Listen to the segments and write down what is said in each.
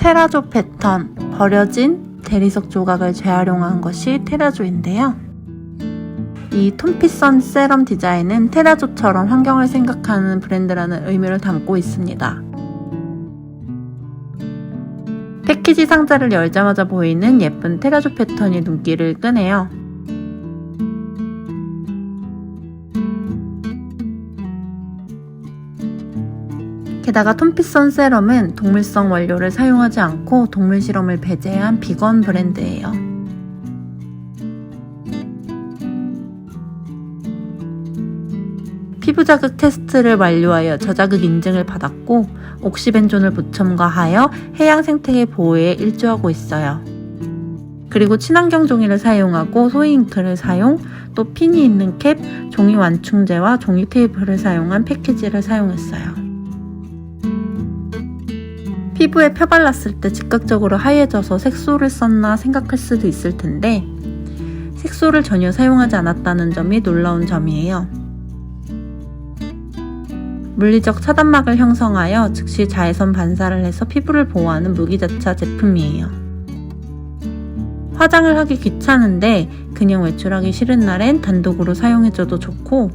테라조 패턴, 버려진 대리석 조각을 재활용한 것이 테라조인데요. 이 톤피선 세럼 디자인은 테라조처럼 환경을 생각하는 브랜드라는 의미를 담고 있습니다. 패키지 상자를 열자마자 보이는 예쁜 테라조 패턴이 눈길을 끄네요. 게다가 톤피선 세럼은 동물성 원료를 사용하지 않고 동물 실험을 배제한 비건 브랜드예요. 피부 자극 테스트를 완료하여 저자극 인증을 받았고 옥시벤존을 부첨가하여 해양 생태계 보호에 일조하고 있어요. 그리고 친환경 종이를 사용하고 소이 잉크를 사용, 또 핀이 있는 캡, 종이 완충제와 종이 테이프를 사용한 패키지를 사용했어요. 피부에 펴발랐을 때 즉각적으로 하얘져서 색소를 썼나 생각할 수도 있을 텐데 색소를 전혀 사용하지 않았다는 점이 놀라운 점이에요. 물리적 차단막을 형성하여 즉시 자외선 반사를 해서 피부를 보호하는 무기자차 제품이에요. 화장을 하기 귀찮은데 그냥 외출하기 싫은 날엔 단독으로 사용해줘도 좋고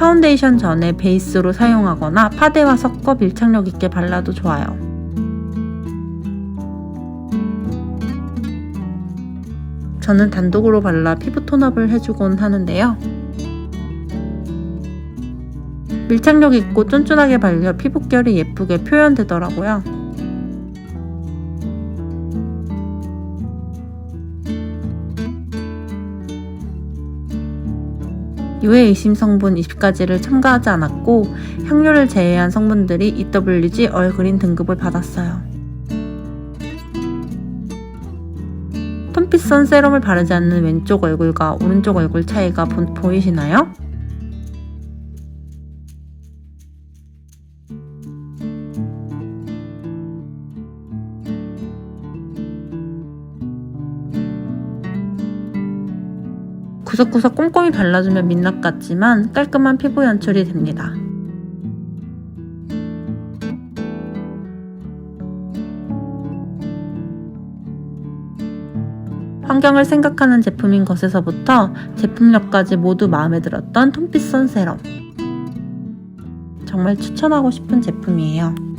파운데이션 전에 베이스로 사용하거나 파데와 섞어 밀착력 있게 발라도 좋아요. 저는 단독으로 발라 피부 톤업을 해주곤 하는데요. 밀착력 있고 쫀쫀하게 발려 피부결이 예쁘게 표현되더라고요. 유해 의심 성분 20가지를 첨가하지 않았고 향료를 제외한 성분들이 EWG 얼그린 등급을 받았어요. 톤피선 세럼을 바르지 않는 왼쪽 얼굴과 오른쪽 얼굴 차이가 보, 보이시나요? 구석구석 꼼꼼히 발라주면 민낯 같지만 깔끔한 피부 연출이 됩니다. 환경을 생각하는 제품인 것에서부터 제품력까지 모두 마음에 들었던 톤피선 세럼. 정말 추천하고 싶은 제품이에요.